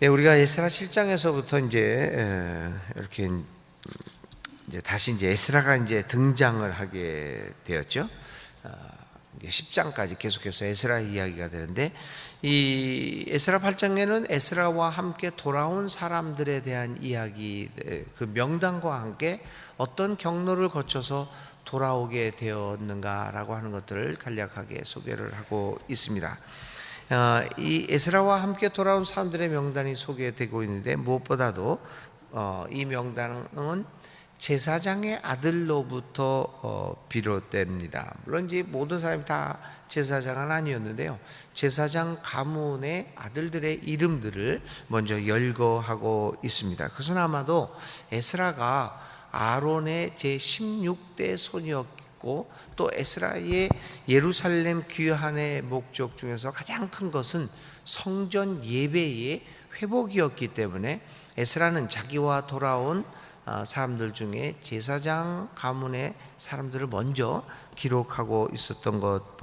네, 우리가 에스라 7장에서부터 이제 에, 이렇게 음, 이제 다시 이제 에스라가 이제 등장을 하게 되었죠. 아, 이제 10장까지 계속해서 에스라 이야기가 되는데 이 에스라 8장에는 에스라와 함께 돌아온 사람들에 대한 이야기 에, 그 명단과 함께 어떤 경로를 거쳐서 돌아오게 되었는가라고 하는 것들을 간략하게 소개를 하고 있습니다. 어, 이 에스라와 함께 돌아온 사람들의 명단이 소개되고 있는데 무엇보다도 어, 이 명단은 제사장의 아들로부터 어, 비롯됩니다. 물론 이제 모든 사람이 다 제사장은 아니었는데요. 제사장 가문의 아들들의 이름들을 먼저 열거하고 있습니다. 그것은 아마도 에스라가 아론의 제 16대 손이었 고 또 에스라의 예루살렘 귀환의 목적 중에서 가장 큰 것은 성전 예배의 회복이었기 때문에 에스라는 자기와 돌아온 어, 사람들 중에 제사장 가문의 사람들을 먼저 기록하고 있었던 것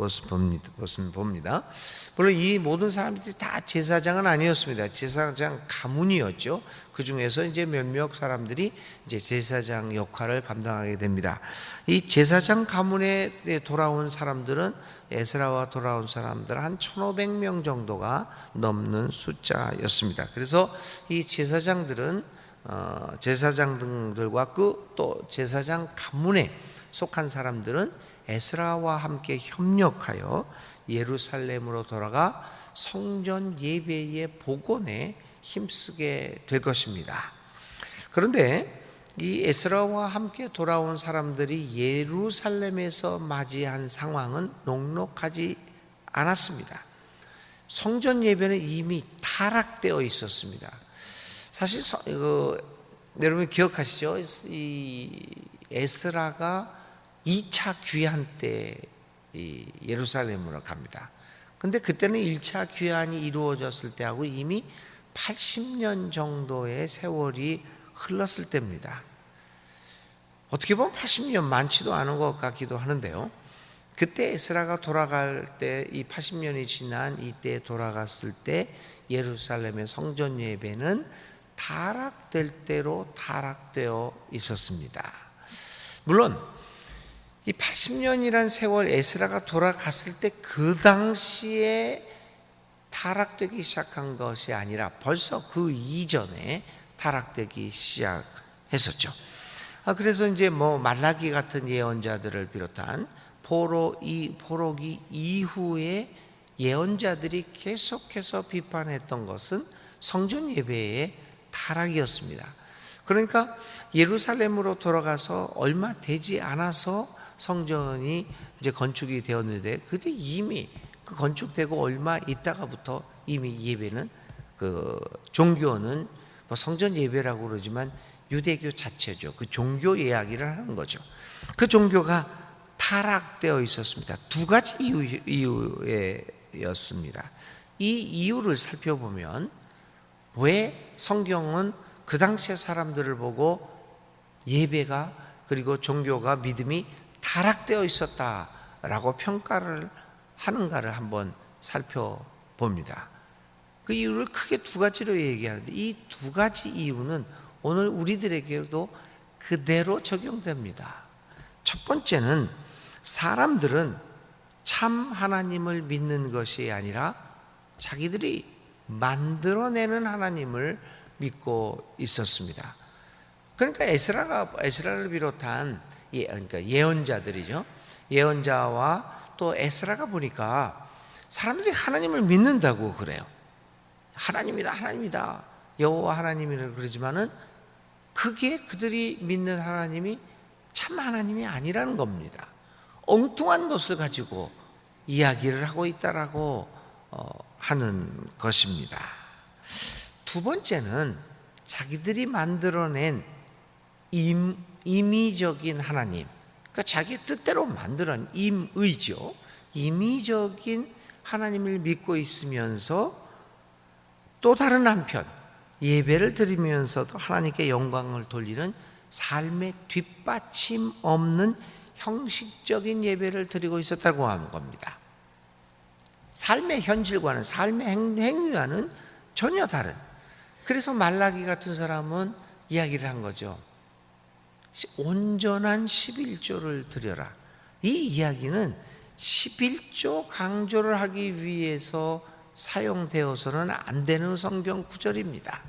봅니다. 물론 이 모든 사람들이 다 제사장은 아니었습니다. 제사장 가문이었죠. 그 중에서 이제 몇몇 사람들이 이제 제사장 역할을 감당하게 됩니다. 이 제사장 가문에 돌아온 사람들은 에스라와 돌아온 사람들 한 1,500명 정도가 넘는 숫자였습니다. 그래서 이 제사장들은 어, 제사장들과 그 또 제사장 가문에 속한 사람들은 에스라와 함께 협력하여 예루살렘으로 돌아가 성전 예배의 복원에 힘쓰게 될 것입니다. 그런데 이 에스라와 함께 돌아온 사람들이 예루살렘에서 맞이한 상황은 녹록하지 않았습니다. 성전 예배는 이미 타락되어 있었습니다. 사실 서, 그, 여러분 기억하시죠? 이 에스라가 2차 귀환 때 예루살렘으로 갑니다. 근데 그때는 1차 귀환이 이루어졌을 때하고 이미 80년 정도의 세월이 흘렀을 때입니다. 어떻게 보면 80년 많지도 않은 것 같기도 하는데요. 그때 에스라가 돌아갈 때 이 80년이 지난 이때 돌아갔을 때 예루살렘의 성전 예배는 타락될 대로 타락되어 있었습니다. 물론 이 80년이란 세월 에스라가 돌아갔을 때 그 당시에 타락되기 시작한 것이 아니라 벌써 그 이전에 타락되기 시작했었죠. 아, 그래서 이제 뭐 말라기 같은 예언자들을 비롯한 포로 이 포로기 이후에 예언자들이 계속해서 비판했던 것은 성전 예배의 타락이었습니다. 그러니까 예루살렘으로 돌아가서 얼마 되지 않아서 성전이 이제 건축이 되었는데 그때 이미 그 건축되고 얼마 있다가부터 이미 예배는 그 종교는 뭐 성전 예배라고 그러지만 유대교 자체죠. 그 종교 이야기를 하는 거죠. 그 종교가 타락되어 있었습니다. 두 가지 이유, 이유였습니다. 이 이유를 살펴보면 왜 성경은 그 당시의 사람들을 보고 예배가 그리고 종교가 믿음이 타락되어 있었다라고 평가를 하는가를 한번 살펴봅니다. 그 이유를 크게 두 가지로 얘기하는데 이 두 가지 이유는 오늘 우리들에게도 그대로 적용됩니다. 첫 번째는 사람들은 참 하나님을 믿는 것이 아니라 자기들이 만들어내는 하나님을 믿고 있었습니다. 그러니까 에스라가 에스라를 비롯한 예, 그러니까 예언자들이죠. 예언자와 또 에스라가 보니까 사람들이 하나님을 믿는다고 그래요. 하나님이다, 하나님이다. 여호와 하나님이라 그러지만은 그게 그들이 믿는 하나님이 참 하나님이 아니라는 겁니다. 엉뚱한 것을 가지고 이야기를 하고 있다라고 어, 하는 것입니다. 두 번째는 자기들이 만들어낸 임, 임의적인 하나님, 그러니까 자기 뜻대로 만들어낸 임의죠. 임의적인 하나님을 믿고 있으면서 또 다른 한편 예배를 드리면서도 하나님께 영광을 돌리는 삶의 뒷받침 없는 형식적인 예배를 드리고 있었다고 하는 겁니다. 삶의 현실과는 삶의 행위와는 전혀 다른 그래서 말라기 같은 사람은 이야기를 한 거죠. 온전한 11조를 드려라. 이 이야기는 11조 강조를 하기 위해서 사용되어서는 안 되는 성경 구절입니다.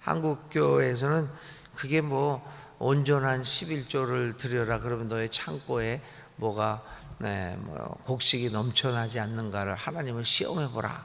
한국 교회에서는 그게 뭐 온전한 11조를 드려라 그러면 너의 창고에 뭐가 네, 뭐 곡식이 넘쳐나지 않는가를 하나님을 시험해 보라.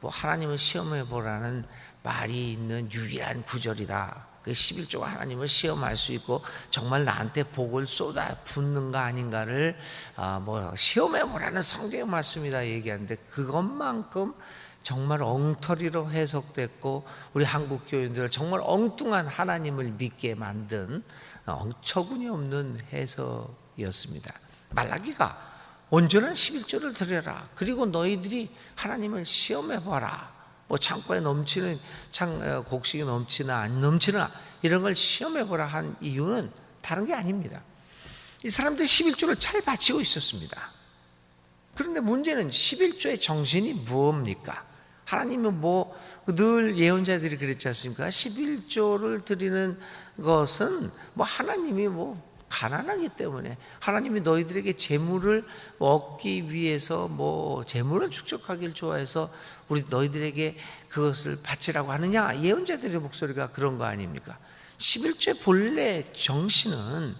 뭐 하나님을 시험해 보라는 말이 있는 유일한 구절이다. 그 11조가 하나님을 시험할 수 있고 정말 나한테 복을 쏟아 붓는가 아닌가를 아, 뭐 시험해 보라는 성경의 말씀이다 얘기하는데 그것만큼 정말 엉터리로 해석됐고 우리 한국 교인들 정말 엉뚱한 하나님을 믿게 만든 엉처구니 없는 해석이었습니다. 말라기가 온전한 11조를 드려라. 그리고 너희들이 하나님을 시험해 봐라. 뭐 창고에 넘치는 창 어, 곡식이 넘치나 안 넘치나 이런 걸 시험해 보라 한 이유는 다른 게 아닙니다. 이 사람들이 11조를 잘 바치고 있었습니다. 그런데 문제는 11조의 정신이 무엇입니까? 하나님은 뭐 늘 예언자들이 그랬지 않습니까? 11조를 드리는 것은 뭐 하나님이 뭐 가난하기 때문에 하나님이 너희들에게 재물을 얻기 위해서 뭐 재물을 축적하길 좋아해서 우리 너희들에게 그것을 바치라고 하느냐 예언자들의 목소리가 그런 거 아닙니까? 11조의 본래 정신은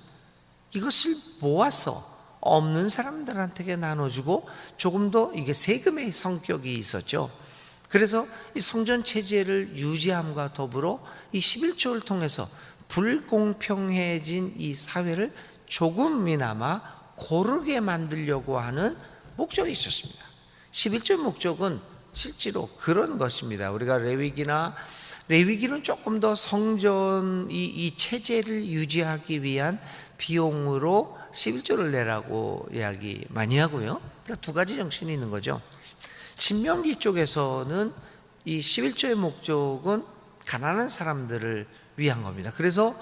이것을 모아서 없는 사람들한테 나눠주고 조금 더 이게 세금의 성격이 있었죠. 그래서 이 성전 체제를 유지함과 더불어 이 11조를 통해서 불공평해진 이 사회를 조금이나마 고르게 만들려고 하는 목적이 있었습니다. 11조 목적은 실제로 그런 것입니다. 우리가 레위기나 레위기는 조금 더 성전 이, 이 체제를 유지하기 위한 비용으로 11조를 내라고 이야기 많이 하고요. 그러니까 두 가지 정신이 있는 거죠. 신명기 쪽에서는 이 11조의 목적은 가난한 사람들을 위한 겁니다. 그래서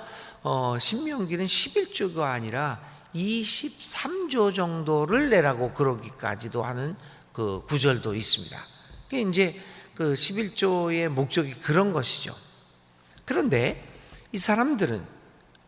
어, 신명기는 11조가 아니라 23조 정도를 내라고 그러기까지도 하는 그 구절도 있습니다. 그게 이제 그 11조의 목적이 그런 것이죠. 그런데 이 사람들은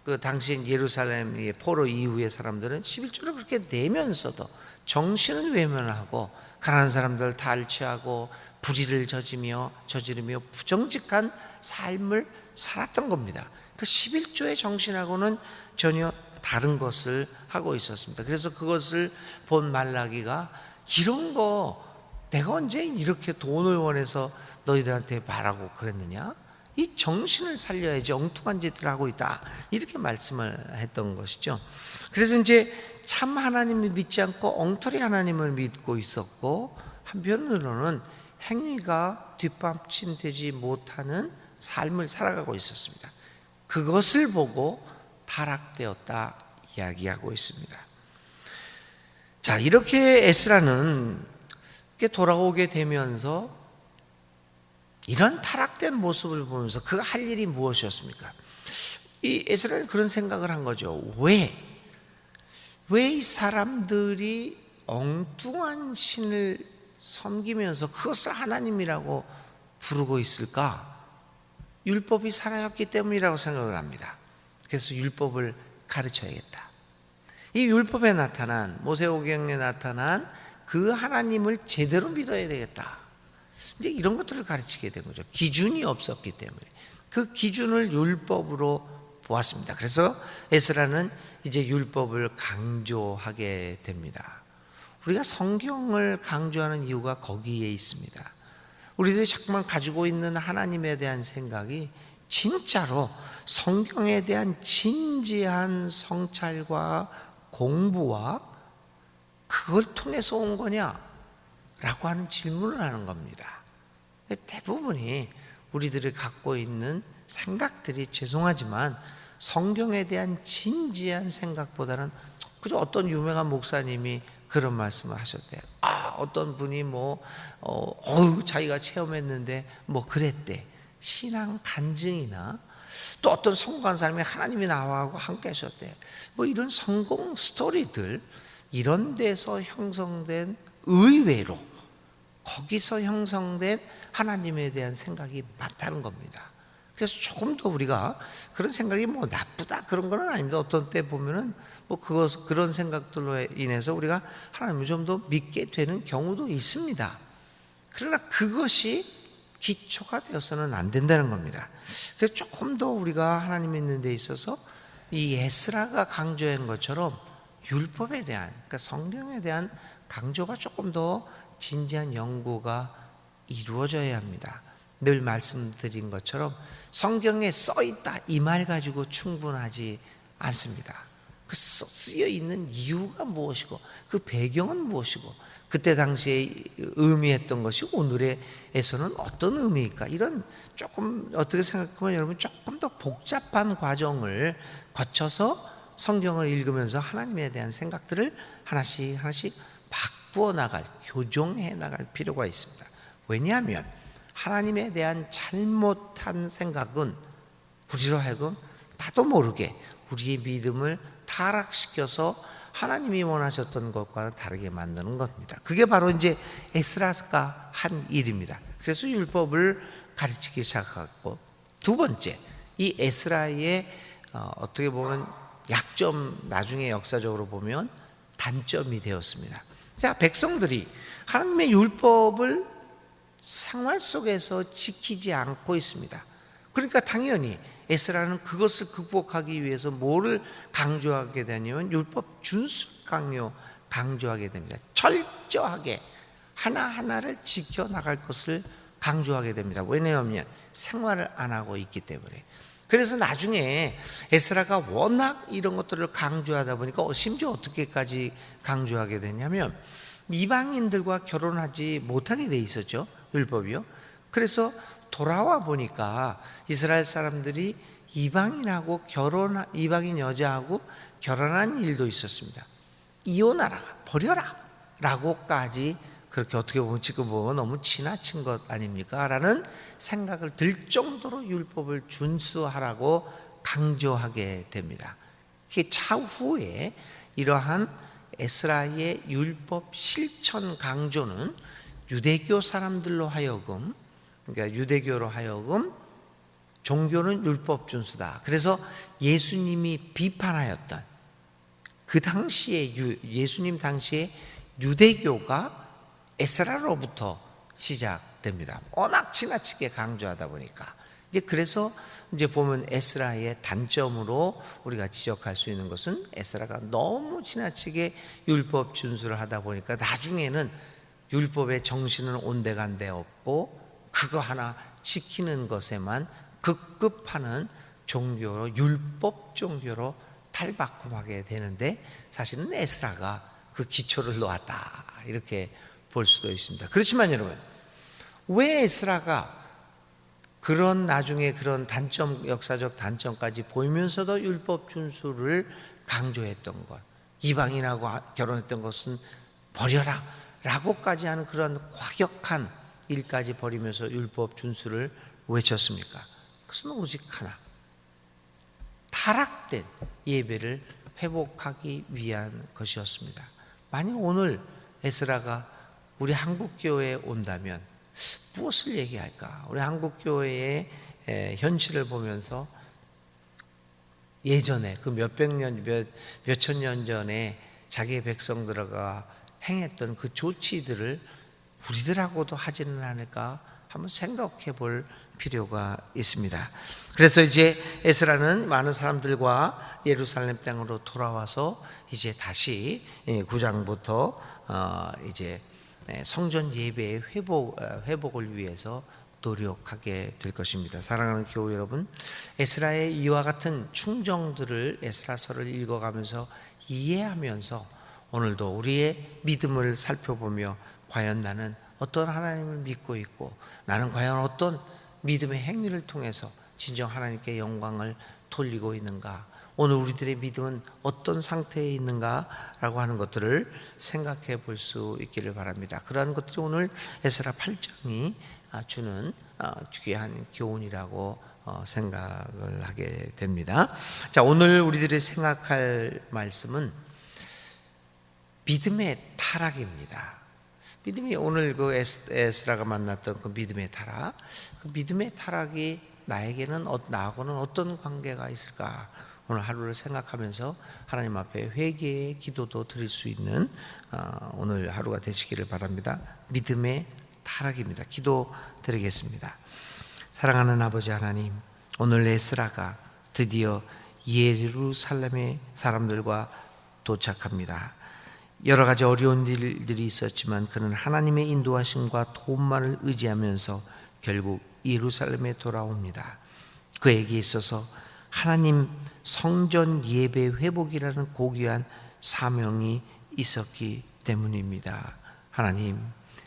그 당시 예루살렘의 포로 이후의 사람들은 11조를 그렇게 내면서도 정신은 외면하고 가난한 사람들 탈취하고 불의를 저지며 저지르며 부정직한 삶을 살았던 겁니다. 그 11조의 정신하고는 전혀 다른 것을 하고 있었습니다. 그래서 그것을 본 말라기가 이런 거 내가 언제 이렇게 돈을 원해서 너희들한테 말하고 그랬느냐? 이 정신을 살려야지 엉뚱한 짓을 하고 있다. 이렇게 말씀을 했던 것이죠. 그래서 이제 참 하나님을 믿지 않고 엉터리 하나님을 믿고 있었고 한편으로는 행위가 뒷받침되지 못하는 삶을 살아가고 있었습니다. 그것을 보고 타락되었다 이야기하고 있습니다. 자, 이렇게 에스라는 돌아오게 되면서 이런 타락된 모습을 보면서 그가 할 일이 무엇이었습니까? 이 에스라는 그런 생각을 한 거죠. 왜? 왜 이 사람들이 엉뚱한 신을 섬기면서 그것을 하나님이라고 부르고 있을까? 율법이 살아였기 때문이라고 생각을 합니다. 그래서 율법을 가르쳐야겠다. 이 율법에 나타난 모세오경에 나타난 그 하나님을 제대로 믿어야 되겠다. 이제 이런 것들을 가르치게 된 거죠. 기준이 없었기 때문에 그 기준을 율법으로 보았습니다. 그래서 에스라는 이제 율법을 강조하게 됩니다. 우리가 성경을 강조하는 이유가 거기에 있습니다. 우리들이 자꾸만 가지고 있는 하나님에 대한 생각이 진짜로 성경에 대한 진지한 성찰과 공부와 그걸 통해서 온 거냐? 라고 하는 질문을 하는 겁니다. 대부분이 우리들이 갖고 있는 생각들이 죄송하지만 성경에 대한 진지한 생각보다는 그저 어떤 유명한 목사님이 그런 말씀을 하셨대요. 아, 어떤 분이 뭐, 어, 어우, 자기가 체험했는데 뭐 그랬대. 신앙 간증이나 또 어떤 성공한 사람이 하나님이 나와하고 함께 하셨대. 뭐 이런 성공 스토리들, 이런 데서 형성된 의외로 거기서 형성된 하나님에 대한 생각이 많다는 겁니다. 그래서 조금 더 우리가 그런 생각이 뭐 나쁘다 그런 건 아닙니다. 어떤 때 보면은 뭐 그것 그런 생각들로 인해서 우리가 하나님을 좀 더 믿게 되는 경우도 있습니다. 그러나 그것이 기초가 되어서는 안 된다는 겁니다. 그래서 조금 더 우리가 하나님 믿는 데 있어서 이 에스라가 강조한 것처럼 율법에 대한 그러니까 성경에 대한 강조가 조금 더 진지한 연구가 이루어져야 합니다. 늘 말씀드린 것처럼 성경에 써 있다 이 말 가지고 충분하지 않습니다. 그 써- 쓰여 있는 이유가 무엇이고 그 배경은 무엇이고 그때 당시에 의미했던 것이 오늘에서는 어떤 의미일까 이런 조금 어떻게 생각하면 여러분 조금 더 복잡한 과정을 거쳐서 성경을 읽으면서 하나님에 대한 생각들을 하나씩 하나씩 바꾸어 나갈 교정해 나갈 필요가 있습니다. 왜냐하면 하나님에 대한 잘못한 생각은 우리로 하여금 나도 모르게 우리의 믿음을 타락시켜서 하나님이 원하셨던 것과는 다르게 만드는 겁니다. 그게 바로 이제 에스라가 한 일입니다. 그래서 율법을 가르치기 시작하고 두 번째 이 에스라의 어, 어떻게 보면 약점 나중에 역사적으로 보면 단점이 되었습니다. 자 백성들이 하나님의 율법을 생활 속에서 지키지 않고 있습니다. 그러니까 당연히 에스라는 그것을 극복하기 위해서 뭐를 강조하게 되냐면 율법 준수 강요 강조하게 됩니다. 철저하게 하나하나를 지켜 나갈 것을 강조하게 됩니다. 왜냐하면 생활을 안 하고 있기 때문에. 그래서 나중에 에스라가 워낙 이런 것들을 강조하다 보니까 심지어 어떻게까지 강조하게 되냐면 이방인들과 결혼하지 못하게 돼 있었죠. 율법이요. 그래서 돌아와 보니까 이스라엘 사람들이 이방인하고 결혼 이방인 여자하고 결혼한 일도 있었습니다. 이혼하라 버려라 라고까지 그렇게 어떻게 보면 지금 보면 너무 지나친 것 아닙니까? 라는 생각을 들 정도로 율법을 준수하라고 강조하게 됩니다. 그 차후에 이러한 에스라의 율법 실천 강조는 유대교 사람들로 하여금 그러니까 유대교로 하여금 종교는 율법 준수다. 그래서 예수님이 비판하였던 그 당시에 유, 예수님 당시에 유대교가 에스라로부터 시작됩니다. 워낙 지나치게 강조하다 보니까 이제 그래서 이제 보면 에스라의 단점으로 우리가 지적할 수 있는 것은 에스라가 너무 지나치게 율법 준수를 하다 보니까 나중에는 율법의 정신은 온데간데 없고 그거 하나 지키는 것에만 급급하는 종교로 율법 종교로 탈바꿈하게 되는데 사실은 에스라가 그 기초를 놓았다 이렇게 볼 수도 있습니다. 그렇지만 여러분 왜 에스라가 그런 나중에 그런 단점 역사적 단점까지 보이면서도 율법 준수를 강조했던 것 이방인하고 결혼했던 것은 버려라 라고까지 하는 그런 과격한 일까지 버리면서 율법 준수를 외쳤습니까? 그것은 오직 하나 타락된 예배를 회복하기 위한 것이었습니다. 만약 오늘 에스라가 우리 한국 교회에 온다면 무엇을 얘기할까? 우리 한국 교회의 현실을 보면서 예전에 그 몇백 년, 몇, 몇천 년 전에 자기의 백성들과 행했던 그 조치들을 우리들하고도 하지는 않을까 한번 생각해 볼 필요가 있습니다. 그래서 이제 에스라는 많은 사람들과 예루살렘 땅으로 돌아와서 이제 다시 9장부터 이제 성전 예배의 회복 회복을 위해서 노력하게 될 것입니다. 사랑하는 교회 여러분, 에스라의 이와 같은 충정들을 에스라서를 읽어가면서 이해하면서 오늘도 우리의 믿음을 살펴보며 과연 나는 어떤 하나님을 믿고 있고 나는 과연 어떤 믿음의 행위를 통해서 진정 하나님께 영광을 돌리고 있는가 오늘 우리들의 믿음은 어떤 상태에 있는가라고 하는 것들을 생각해 볼 수 있기를 바랍니다. 그러한 것들이 오늘 에스라 8장이 주는 귀한 교훈이라고 생각을 하게 됩니다. 자, 오늘 우리들이 생각할 말씀은 믿음의 타락입니다. 믿음이 오늘 그 에스라가 만났던 그 믿음의 타락, 그 믿음의 타락이 나에게는 어- 나하고는 어떤 관계가 있을까? 오늘 하루를 생각하면서 하나님 앞에 회개의 기도도 드릴 수 있는 어, 오늘 하루가 되시기를 바랍니다. 믿음의 타락입니다. 기도 드리겠습니다. 사랑하는 아버지 하나님, 오늘 에스라가 드디어 예루살렘의 사람들과 도착합니다. 여러 가지 어려운 일들이 있었지만 그는 하나님의 인도하심과 도움만을 의지하면서 결국 예루살렘에 돌아옵니다. 그에게 있어서 하나님 성전 예배 회복이라는 고귀한 사명이 있었기 때문입니다. 하나님,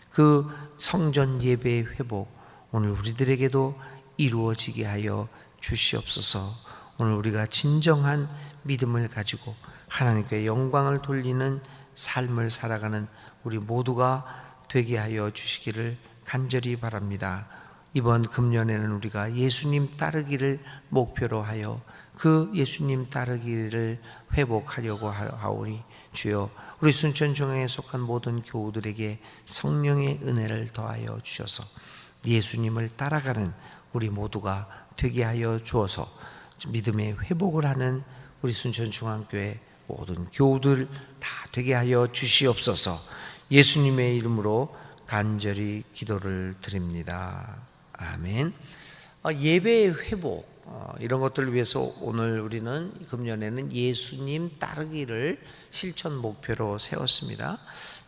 그 성전 예배 회복 오늘 우리들에게도 이루어지게 하여 주시옵소서. 오늘 우리가 진정한 믿음을 가지고 하나님께 영광을 돌리는 삶을 살아가는 우리 모두가 되게 하여 주시기를 간절히 바랍니다. 이번 금년에는 우리가 예수님 따르기를 목표로 하여 그 예수님 따르기를 회복하려고 하오니 주여 우리 순천 중앙에 속한 모든 교우들에게 성령의 은혜를 더하여 주셔서 예수님을 따라가는 우리 모두가 되게 하여 주어서 믿음의 회복을 하는 우리 순천 중앙교회 모든 교우들 다 되게 하여 주시옵소서. 예수님의 이름으로 간절히 기도를 드립니다. 아멘. 어, 예배의 회복 어, 이런 것들을 위해서 오늘 우리는 금년에는 예수님 따르기를 실천 목표로 세웠습니다.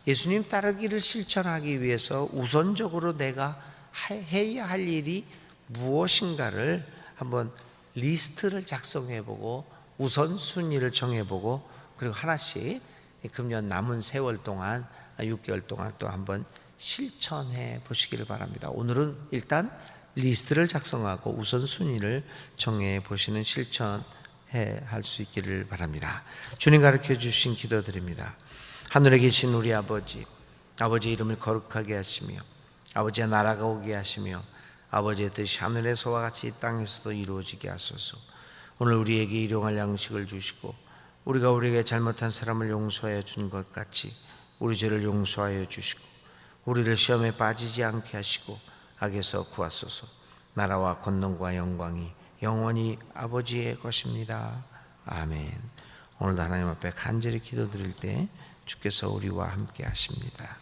예수님 따르기를 실천하기 위해서 우선적으로 내가 해야 할 일이 무엇인가를 한번 리스트를 작성해 보고 우선 순위를 정해 보고 그리고 하나씩 금년 남은 세월 동안 6개월 동안 또 한번 실천해 보시기를 바랍니다. 오늘은 일단 리스트를 작성하고 우선 순위를 정해 보시는 실천해 할수 있기를 바랍니다. 주님 가르쳐 주신 기도 드립니다. 하늘에 계신 우리 아버지, 아버지 이름을 거룩하게 하시며 아버지의 나라가 오게 하시며 아버지의 뜻이 하늘에서와 같이 이 땅에서도 이루어지게 하소서. 오늘 우리에게 일용할 양식을 주시고 우리가 우리에게 잘못한 사람을 용서하여 준 것 같이 우리 죄를 용서하여 주시고 우리를 시험에 빠지지 않게 하시고 악에서 구하소서. 나라와 권능과 영광이 영원히 아버지의 것입니다. 아멘. 오늘도 하나님 앞에 간절히 기도드릴 때 주께서 우리와 함께 하십니다.